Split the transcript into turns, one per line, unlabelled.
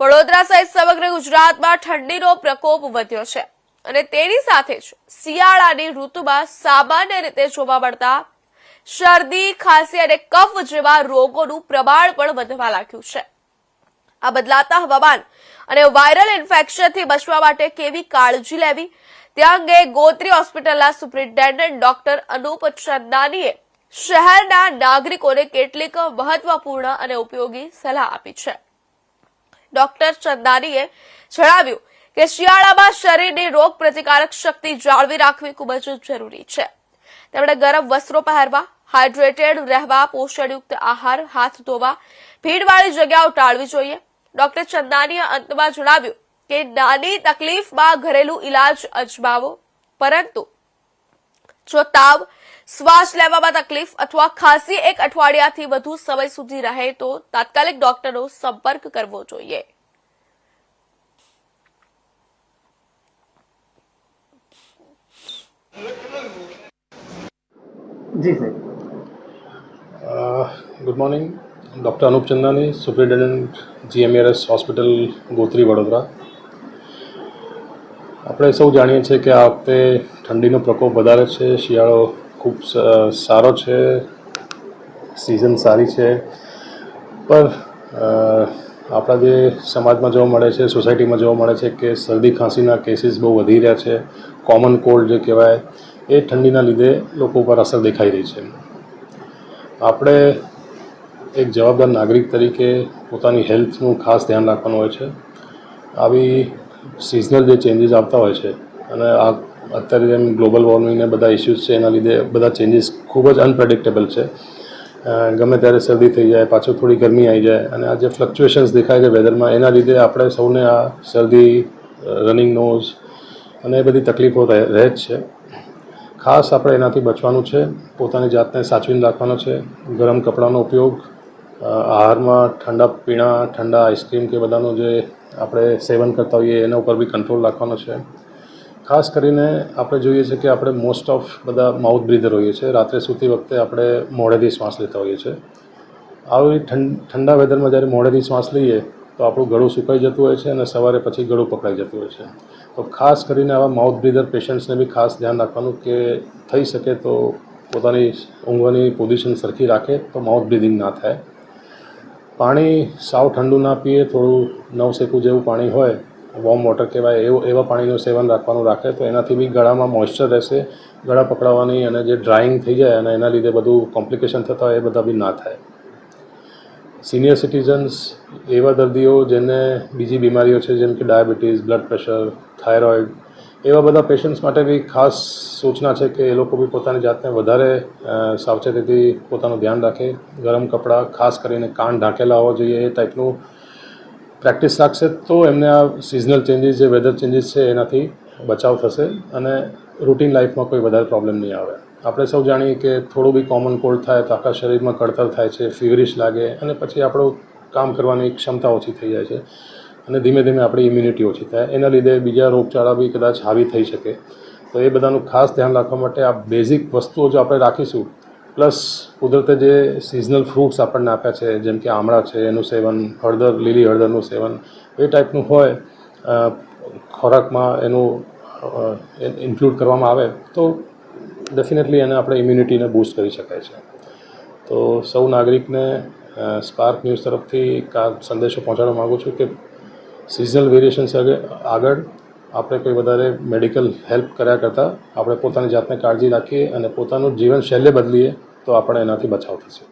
વડોદરા સહિત સમગ્ર ગુજરાતમાં ઠંડીનો પ્રકોપ વધ્યો છે અને તેની સાથે જ શિયાળાની ઋતુમાં સામાન્ય રીતે જોવા મળતા શરદી, ખાંસી અને કફ જેવા રોગોનું પ્રમાણ પણ વધવા લાગ્યું છે. આ બદલાતા હવામાન અને વાયરલ ઇન્ફેક્શનથી બચવા માટે કેવી કાળજી લેવી? તે અંગે ગોત્રી હોસ્પિટલના સુપ્રિન્ટેન્ડન્ટ ડોક્ટર અનુપ ચંદાનીએ શહેરના નાગરિકોને કેટલીક મહત્વપૂર્ણ અને ઉપયોગી સલાહ આપી છે. ડોક્ટર ચંદાનીએ જણાવ્યું કે શિયાળામાં શરીરની રોગ પ્રતિકારક શક્તિ જાળવી રાખવી ખૂબ જ જરૂરી છે. તેમણે ગરમ વસ્ત્રો પહેરવા, હાઇડ્રેટેડ રહેવા, પોષણયુક્ત આહાર, હાથ ધોવા, ભીડવાળી જગ્યાઓ ટાળવી જોઈએ. ડોક્ટર ચંદાનીએ અંતમાં જણાવ્યું કે નાની તકલીફમાં ઘરેલું ઇલાજ અજમાવો, પરંતુ જો તાવ શ્વાસ લેવામાં તકલીફ અથવા ખાંસી એક અઠવાડિયાથી વધુ સમય સુધી રહે તો તાત્કાલિક ડોક્ટરનો સંપર્ક કરવો જોઈએ.
જી સાહેબ.
Good morning doctor Anup Chandani superintendent GMRS hospital Gotri Vadodara આપણે સૌ જાણીએ છીએ કે આ વખતે ઠંડીનો પ્રકોપ વધારે છે, શિયાળો ખૂબ સારો છે સિઝન સારી છે. પર આપણા જે સમાજમાં જોવા મળે છે સોસાયટીમાં જોવા મળે છે કે શરદી ખાંસીના કેસીસ બહુ વધી રહ્યા છે કોમન કોલ્ડ જે કહેવાય, એ ઠંડીના લીધે લોકો પર અસર દેખાઈ રહી છે. આપણે એક જવાબદાર નાગરિક તરીકે પોતાની હેલ્થનું ખાસ ધ્યાન રાખવાનું હોય છે. આવી સિઝનલ જે ચેન્જીસ આવતા હોય છે અને આ અત્યારે જેમ ગ્લોબલ વોર્મિંગને બધા ઇસ્યુઝ છે, એના લીધે બધા ચેન્જીસ ખૂબ જ અનપ્રેડિક્ટેબલ છે. ગમે ત્યારે શરદી થઈ જાય, પાછું થોડી ગરમી આવી જાય અને આ જે ફ્લક્ચ્યુએશન્સ દેખાય છે વેધરમાં એના લીધે આપણે સૌને આ શરદી રનિંગ નોઝ અને એ બધી તકલીફો રહે જ છે. ખાસ આપણે એનાથી બચવાનું છે, પોતાની જાતને સાચવીને રાખવાનો છે, ગરમ કપડાનો ઉપયોગ આહારમાં ઠંડા પીણા, ઠંડા આઈસ્ક્રીમ કે બધાનું જે આપણે સેવન કરતા હોઈએ, એના ઉપર બી કંટ્રોલ રાખવાનો છે. ખાસ કરીને આપણે જોઈએ છે કે આપણે મોસ્ટ ઓફ બધા માઉથ બ્રીધર હોઈએ છીએ. રાત્રે સૂતી વખતે આપણે મોઢેથી શ્વાસ લેતા હોઈએ છીએ. આવી ઠંડ વેધરમાં જ્યારે મોઢેથી શ્વાસ લઈએ, તો આપણું ગળું સુકાઈ જતું હોય છે અને સવારે પછી ગળું પકડાઈ જતું હોય છે. તો ખાસ કરીને આવા માઉથ બ્રીધર પેશન્ટ્સને બી ખાસ ધ્યાન રાખવાનું કે થઈ શકે તો પોતાની ઊંઘવાની પોઝિશન સરખી રાખે તો માઉથ બ્રીધિંગ ના થાય. પાણી સાવ ઠંડુ ના પીએ, થોડું નવસેકું જેવું પાણી હોય વોર્મ વોટર કહેવાય, એવું એવા પાણીનું સેવન રાખવાનું રાખે, તો એનાથી બી ગળામાં મોઇશ્ચર રહેશે, ગળા પકડાવાની અને જે ડ્રાઇંગ થઈ જાય અને એના લીધે બધું કોમ્પ્લિકેશન થતા હોય એ બધા બી ના થાય. સિનિયર સિટીઝન્સ એવા દર્દીઓ જેને બીજી બીમારીઓ છે, જેમ કે ડાયાબિટીસ બ્લડ પ્રેશર થાઇરોઇડ એવા બધા પેશન્ટ્સ માટે બી ખાસ સૂચના છે કે એ લોકો બી પોતાની જાતને વધારે સાવચેતીથી પોતાનું ધ્યાન રાખે. ગરમ કપડાં, ખાસ કરીને કાન ઢાંકેલા હોવા જોઈએ એ ટાઈપનું પ્રેક્ટિસ રાખશે તો એમને આ સિઝનલ ચેન્જીસ જે વેધર ચેન્જીસ છે એનાથી બચાવ થશે અને રૂટીન લાઈફમાં કોઈ વધારે પ્રોબ્લેમ નહીં આવે. આપણે સૌ જાણીએ કે થોડું બી કોમન કોલ્ડ થાય તો આખા શરીરમાં કળતર થાય છે ફીવરિશ લાગે અને પછી આપણું કામ કરવાની ક્ષમતા ઓછી થઈ જાય છે. અને ધીમે ધીમે આપણી ઇમ્યુનિટી ઓછી થાય. એના લીધે બીજા રોગચાળા બી કદાચ હાવી થઈ શકે. તો એ બધાનું ખાસ ધ્યાન રાખવા માટે આ બેઝિક વસ્તુઓ જો આપણે રાખીશું પ્લસ કુદરતે જે સિઝનલ ફ્રૂટ્સ આપણને આપ્યા છે, જેમ કે આમળા છે, એનું સેવન, હળદર, લીલી હળદરનું સેવન, એ ટાઈપનું હોય ખોરાકમાં એનું ઇન્ક્લુડ કરવામાં આવે, તો ડેફિનેટલી એને આપણે ઇમ્યુનિટીને બૂસ્ટ કરી શકાય છે. તો સૌ નાગરિકને સ્પાર્ક ન્યૂઝ તરફથી સંદેશો પહોંચાડવા માગું છું કે સિઝનલ વેરિએશન્સ આગળ આપણે કોઈ વધારે મેડિકલ હેલ્પ કર્યા કરતાં આપણે પોતાની જાતને કાળજી રાખીએ અને પોતાનું જીવન શૈલ્ય બદલીએ તો આપણે એનાથી બચાવ થશે.